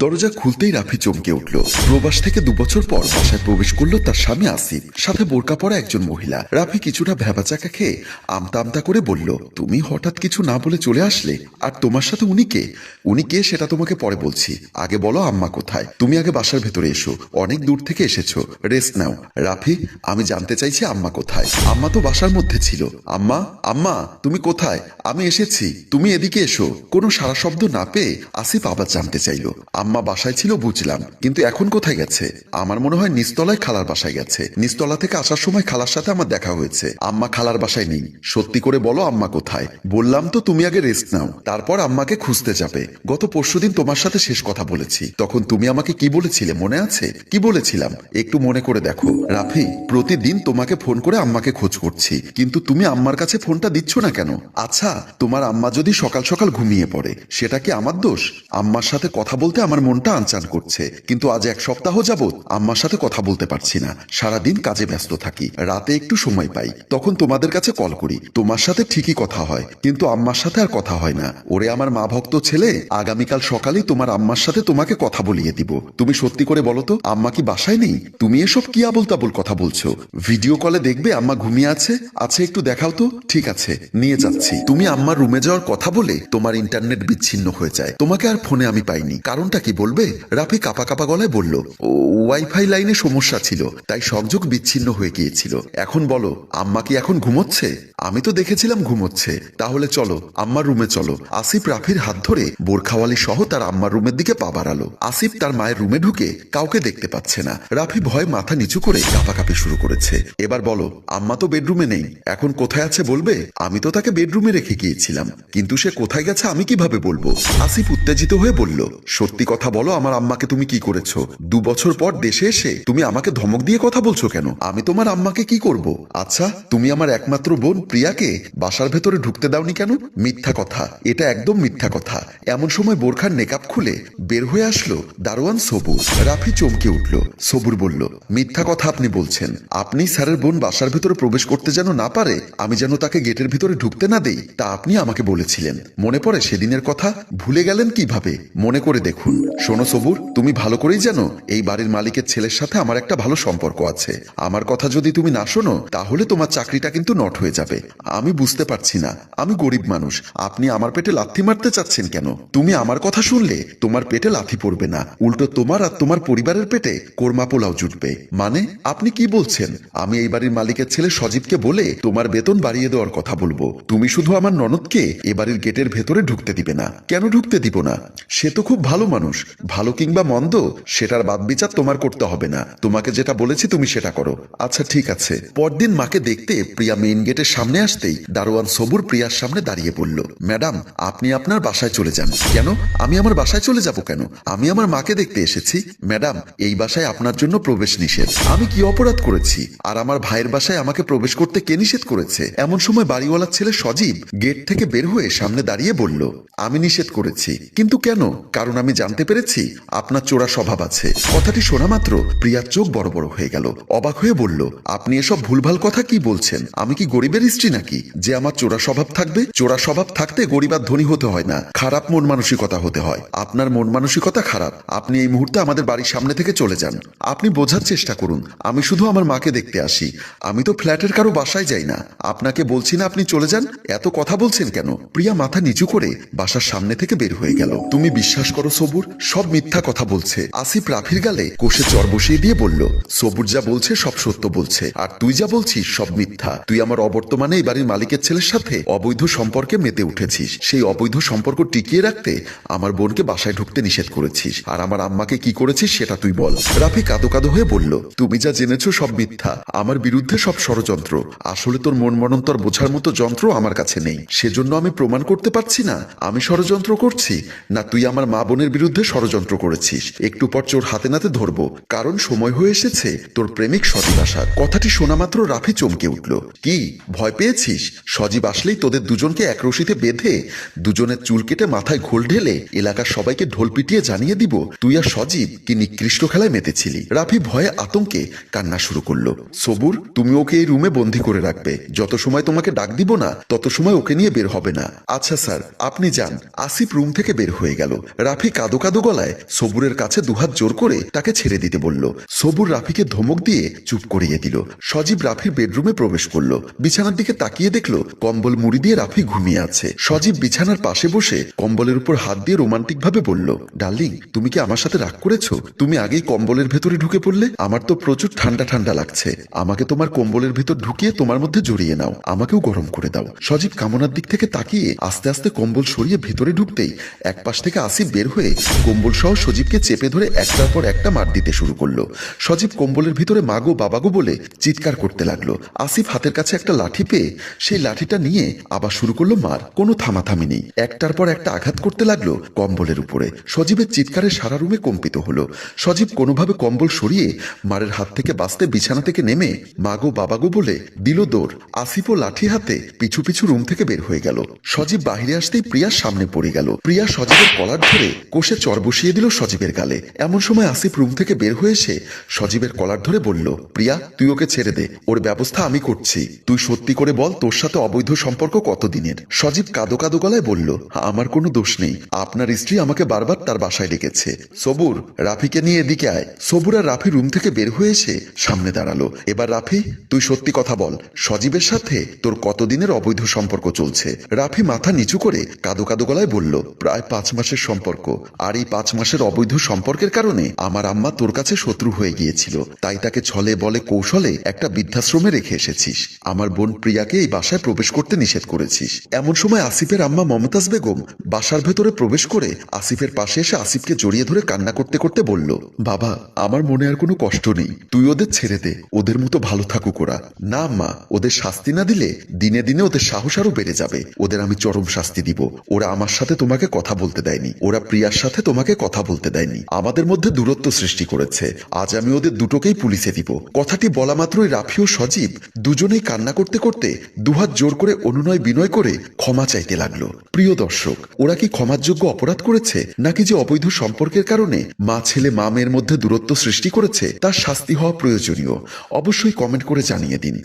দরজা খুলতেই রাফি চমকে উঠল। প্রবাস থেকে দুবছর পর বাসায় প্রবেশ করল তার স্বামী আসিফ, সাথে বোরকা পরা একজন মহিলা। রাফি কিছুটা ভেবাচাকা খেয়ে আমতা আমতা করে বলল, তুমি হঠাৎ কিছু না বলে চলে আসলে? আর তোমার সাথে উনি কে? উনি কে সেটা তোমাকে পরে বলছি। আগে বলো আম্মা কোথায়? তুমি আগে বাসার ভেতরে এসো। অনেক দূর থেকে এসেছ। রেস্ট নাও। রাফি, আমি জানতে চাইছি আম্মা কোথায়? আম্মা তো বাসার মধ্যে ছিল। আম্মা আম্মা, তুমি কোথায়? আমি এসেছি। তুমি এদিকে এসো। কোনো সারা শব্দ না পেয়ে আসিফ আবার জানতে চাইলো। আম্মা বাসায় ছিল বুঝলাম, কিন্তু এখন কোথায় গেছে? আমার মনে হয় নিস্তলায় খালার বাসায় গেছে। নিস্তলা থেকে আসার সময় খালার সাথে আমার দেখা হয়েছে। আম্মা খালার বাসায় নেই। সত্যি করে বলো আম্মা কোথায়? বললাম তো তুমি আগে রেস্ট নাও। তারপর আম্মাকে খুঁজতে যাবে। গত পরশুদিন তোমার সাথে শেষ কথা বলেছি। তখন তুমি আমাকে কি বলেছিলে, মনে আছে? কি বলেছিলাম? একটু মনে করে দেখো। রাফি, প্রতিদিন তোমাকে ফোন করে আম্মাকে খোঁজ করছি। কিন্তু তুমি আম্মার কাছে ফোনটা দিচ্ছ না কেন? আচ্ছা তোমার আম্মা যদি সকাল সকাল ঘুমিয়ে পড়ে, সেটা কি আমার দোষ? আম্মার সাথে কথা বলতে আমার মনটা আনচান করছে, কিন্তু আজ এক সপ্তাহ যাবৎ আম্মার সাথে কথা বলতে পারছি না। সারাদিন কাজে ব্যস্ত থাকি, রাতে একটু সময় পাই। তখন তোমাদের কাছে কল করি, তোমার সাথে ঠিকই কথা হয়, কিন্তু আম্মার সাথে আর কথা হয় না। ওরে আমার মা ভক্ত ছেলে, আগামীকাল সকালেই তোমার আম্মার সাথে তোমাকে কথা বলিয়ে দিব। তুমি সত্যি করে বলো তো, আম্মা কি বাসায় নেই? তুমি এসব কি আবল তাবল কথা বলছো? ভিডিও কলে দেখবে আম্মা ঘুমিয়ে আছে। আছে একটু দেখাও তো। ঠিক আছে, নিয়ে যাচ্ছি। তুমি আম্মার রুমে যাওয়ার কথা বলে তোমার ইন্টারনেট বিচ্ছিন্ন হয়ে যায়। তোমাকে আর ফোনে আমি পাইনি, কারণটা কি? বলবে? রাফি কাপা কাপা গলায় বলল "ও, ওয়াইফাই লাইনে সমস্যা ছিল তাই সংযোগ বিচ্ছিন্ন হয়ে গিয়েছিল। এখন বলো আম্মা কি এখন ঘুমোচ্ছে? আমি তো দেখেছিলাম ঘুমোচ্ছে। তাহলে চলো, আম্মার রুমে চলো। আসিফ রাফির হাত ধরে বোরখাওয়ালি সহ তার আম্মার রুমের দিকে পা বাড়ালো। আসিফ তার মায়ের রুমে ঢুকে কাউকে দেখতে পাচ্ছে না। রাফি ভয় মাথা নিচু করে কাঁপাকাঁপি শুরু করেছে। এবার বলো, আম্মা তো বেডরুমে নেই। এখন কোথায় আছে বলবে? আমি তো তাকে বেডরুমে রেখে গিয়েছিলাম। কিন্তু সে কোথায় গেছে আমি কীভাবে বলব? আসিফ উত্তেজিত হয়ে বলল, সত্যি কথা বলো আমার আম্মাকে তুমি কি করেছ? দু বছর পর দেশে এসে তুমি আমাকে ধমক দিয়ে কথা বলছো কেন? আমি তোমার আম্মাকে কি করব? আচ্ছা তুমি আমার একমাত্র বোন। প্রিয়াকে বাসার ভেতরে ঢুকতে দাওনি কেন? মিথ্যা কথা। এটা একদম মিথ্যা কথা। এমন সময় বোরখার নেকাপ খুলে বের হয়ে আসলো দারোয়ান সবুর রাফি চমকে উঠল। সবুর বলল, মিথ্যা কথা আপনি বলছেন। আপনি স্যারের বোন বাসার ভেতরে প্রবেশ করতে যেন না পারে, আমি যেন তাকে গেটের ভিতরে ঢুকতে না দেই, তা আপনি আমাকে বলেছিলেন। মনে পড়ে সেদিনের কথা? ভুলে গেলেন কীভাবে? মনে করে দেখুন। শোনো সবুর, তুমি ভালো করেই জানো, এই বাড়ির মালিকের ছেলের সাথে আমার একটা ভালো সম্পর্ক আছে। আমার কথা যদি তুমি না শোনো, তাহলে তোমার চাকরিটা কিন্তু নট হয়ে যাবে। আমি বুঝতে পারছি না। আমি গরিব মানুষ। আপনি আমার পেটে লাথি মারতে চাচ্ছেন কেন? তুমি আমার কথা শুনলে তোমার পেটে লাথি পড়বে না। উল্টো তোমার আর তোমার পরিবারের পেটে কোরমা পোলাও জুটবে। মানে আপনি কি বলছেন? আমি এই বাড়ির মালিকের ছেলে সজীবকে বলে তোমার বেতন বাড়িয়ে দেওয়ার কথা বলব। তুমি শুধু আমার ননদকে এ বাড়ির গেটের ভেতরে ঢুকতে দিবে না। কেন ঢুকতে দিব না? সে তো খুব ভালো মানুষ। ভালো কিংবা মন্দ, সেটার বাদ বিচার তোমার করতে হবে না। তোমাকে যেটা বলেছি তুমি সেটা করো। আচ্ছা ঠিক আছে। পরদিন মাকে দেখতে প্রিয়া মেইন গেটের সামনে আসতেই দারোয়ান সবুর প্রিয়ার সামনে দাঁড়িয়ে পড়ল। ম্যাডাম, আপনি আপনার বাসায় চলে যান। কেন? আমি আমার বাসায় চলে যাব কেন? আমি আমার মাকে দেখতে এসেছি। ম্যাডাম, এই বাসায় আপনার জন্য প্রবেশ নিষেধ। আমি কি অপরাধ করেছি? আর আমার ভাইয়ের বাসায় আমাকে প্রবেশ করতে কে নিষেধ করেছে? এমন সময় বাড়িওয়ালার ছেলে সজীব গেট থেকে বের হয়ে সামনে দাঁড়িয়ে বলল, আমি নিষেধ করেছি। কিন্তু কেন? কারণ আমি জানতে পেরেছি আপনার চোরা স্বভাব আছে। কথাটি শোনা মাত্র প্রিয়ার চোখ বড় বড় হয়ে গেল। অবাক হয়ে বলল, আপনি এসব ভুলভাল কথা কি বলছেন? আমি কি গরিবের স্ত্রী নাকি? যে আমার চোরা স্বভাব থাকবে? চোরা স্বভাব থাকতে গরিব আর ধনী হতে হয় না। খারাপ মন মানসিকতা হতে হয়। আপনার মন মানসিকতা খারাপ। আপনি এই মুহূর্তে আমাদের বাড়ির সামনে থেকে চলে যান। আপনি বোঝার চেষ্টা করুন। আমি শুধু আমার মাকে দেখতে আসি। আমি তো ফ্ল্যাটের কারও বাসায় যাই না। আপনাকে বলছি না আপনি চলে যান? এত কথা বলছেন কেন? প্রিয়া মাথা নিচু করে বাসার সামনে থেকে বের হয়ে গেল। তুমি বিশ্বাস করো সবুর? সব মিথ্যা কথা বলছে। আসিফ রাফির গালে কোষে চর বসিয়ে দিয়ে বলল, সবুর যা বলছে সব সত্য বলছে। আর তুই যা বলছিস সব মিথ্যা। তুই আমার অবর্তমানে এই বাড়ির মালিকের ছেলের সাথে? অবৈধ সম্পর্কে মেতে উঠেছিস। সেই অবৈধ সম্পর্ক টিকিয়ে রাখতে আমার বোনকে বাসায় ঢুকতে নিষেধ করেছিস। আর আমার আম্মাকে কি করেছিস সেটা তুই বল। রাফি কাদো কাদো হয়ে বলল, তুমি যা জেনেছো সব মিথ্যা। আমার বিরুদ্ধে সব ষড়যন্ত্র। আসলে তোর মন মনন্তর বোঝার মতো যন্ত্র আমার কাছে নেই। সেজন্য আমি প্রমাণ করতে পারছি না। আমি ষড়যন্ত্র করছি, না তুই আমার মা বোনের বিরুদ্ধে ষড়যন্ত্র করেছিস। একটু পর চোর হাতে নাতে ধরবো। কারণ সময় হয়ে এসেছে, তোর প্রেমিক সতীব আসার। কথাটি শোনা মাত্র রাফি চমকে উঠল। কি? ভয় পেয়েছিস? সজীব আসলেই তোদের দুজনকে এক রশিতে বেঁধে, দুজনের চুল কেটে মাথায় ঘোল ঢেলে এলাকার সবাইকে ঢোল পিটিয়ে জানিয়ে দিব তুই আর সজীব কি নিকৃষ্ট খেলায় মেতেছিলি। রাফি ভয়ে আতঙ্কে কান্না শুরু করল। সবুর, তুমি ওকে এই রুমে বন্দি করে রাখবে। যত সময় তোমাকে ডাক দিব না, তত সময় ওকে নিয়ে বের হবে না। আচ্ছা স্যার, আপনি যান। আসিফ রুম থেকে বের হয়ে গেল। রাফি কাদো কাদো গলায় সবুরের কাছে দুহাত জোর করে তাকে ছেড়ে দিতে বলল। সবুর রাফিকে ধমক দিয়ে চুপ করিয়ে দিল। সজীব রাফির বেডরুমে প্রবেশ করল। বিছানার দিকে তাকিয়ে দেখল কম্বল মুড়ি দিয়ে রাফি ঘুমিয়ে আছে। সজীব বিছানার পাশে বসে কম্বলের উপর হাত দিয়ে রোমান্টিক ভাবে বলল, ডার্লিং, তুমি কি আমার সাথে রাগ করেছ? তুমি আগেই কম্বলের ভেতরে ঢুকে পড়লে? আমার তো প্রচুর ঠান্ডা ঠান্ডা লাগছে। আমাকে তোমার কম্বলের ভেতর ঢুকিয়ে তোমার মধ্যে জড়িয়ে নাও। আমাকেও গরম করে দাও। সজীব কামনার দিক থেকে তাকিয়ে আস্তে আস্তে কম্বল সরিয়ে ভেতরে ঢুকতেই এক পাশ থেকে আসিফ বের হয়ে কম্বল সহ সজীবকে চেপে ধরে একটার পর একটা মার দিতে শুরু করল। সজীব কম্বলের ভিতরে মাগো বাবাগো বলে চিৎকার করতে লাগল। আসিফ হাতের কাছে একটা লাঠি পেয়ে সেই লাঠিটা নিয়ে আবার শুরু করল মার। কোনো থামাথামি নেই। একটার পর একটা আঘাত করতে লাগল কম্বলের উপরে। সজীবের চিৎকারে সারা রুমে কম্পিত হলো। সজীব কোনোভাবে কম্বল সরিয়ে মারের হাত থেকে বাঁচতে বিছানা থেকে নেমে মাগো, বাবাগো বলে দিল দৌড়। আসিফ লাঠি হাতে পিছু পিছু রুম থেকে বের হয়ে গেল। সজীব বাহিরে আসতেই প্রিয়ার সামনে পড়ে গেল। প্রিয়া সজীবের কলার ধরে কোষে চর বসিয়ে দিল সজীবের গালে। এমন সময় আসিফ রুম থেকে বের হয়ে এসে সজীবের কলার ধরে বলল, প্রিয়া, তুই ওকে ছেড়ে দে। ওর ব্যবস্থা আমি করছি। তুই সত্যি করে বল তোর সাথে অবৈধ সম্পর্ক কতদিনের? সজীব কাদো কাদো গলায় বলল, আমার কোনো দোষ নেই। আপনার স্ত্রী আমাকে বারবার তার বাসায় ডেকেছে। সবুর, রাফিকে নিয়ে এদিকে আয়। সবুর আর রাফি রুম থেকে বের হয়ে এসে সামনে দাঁড়াল। এবার রাফি, তুই সত্যি কথা বল, সজীবের সাথে তোর কতদিনের অবৈধ সম্পর্ক চলছে? রাফি মাথা নিচু করে কাদো কাদো গলায় বলল, প্রায় পাঁচ মাসের সম্পর্ক। আর এই পাঁচ মাসের অবৈধ সম্পর্কের কারণে আমার আম্মা তোর কাছে শত্রু হয়ে গিয়েছিল। তাই তাকে ছলে বলে কৌশলে একটা বৃদ্ধাশ্রমে রেখে এসেছিস। আমার বোন প্রিয়াকে এই বাসায় প্রবেশ করতে নিষেধ করেছিস। এমন সময় আসিফের আম্মা মমতাজ বেগম বাসার ভেতরে প্রবেশ করে আসিফের পাশে এসে আসিফকে জড়িয়ে ধরে কান্না করতে করতে বলল, বাবা, আমার মনে আর কোনো কষ্ট নেই। তুই ওদের ছেড়ে দে। ওদের মতো ভালো থাকুক ওরা। না মা ওদের শাস্তি না দিলে দিনে দিনে ওদের সাহস আরও বেড়ে যাবে। ওদের আমি চরম শাস্তি দিব। ওরা আমার সাথে তোমাকে কথা বলতে দেয়নি। ওরা প্রিয়ার সাথে তোমাকে কথা বলতে দেয়নি। আমাদের মধ্যে দূরত্ব সৃষ্টি করেছে। আজ আমি ওদের দুটোকেই পুলিশে দিব। কথাটি বলা মাত্রই রাফি ও সজীব দুজনেই কান্না করতে করতে দুহাত জোর করে অনুনয় বিনয় করে ক্ষমা চাইতে লাগল। প্রিয় দর্শক, ওরা কি ক্ষমাযোগ্য অপরাধ করেছে, নাকি যে অবৈধ সম্পর্কের কারণে মা, ছেলে, মা, মেয়ের মধ্যে দূরত্ব সৃষ্টি করেছে, তার শাস্তি হওয়া প্রয়োজনীয়? অবশ্যই কমেন্ট করে জানিয়ে দিন।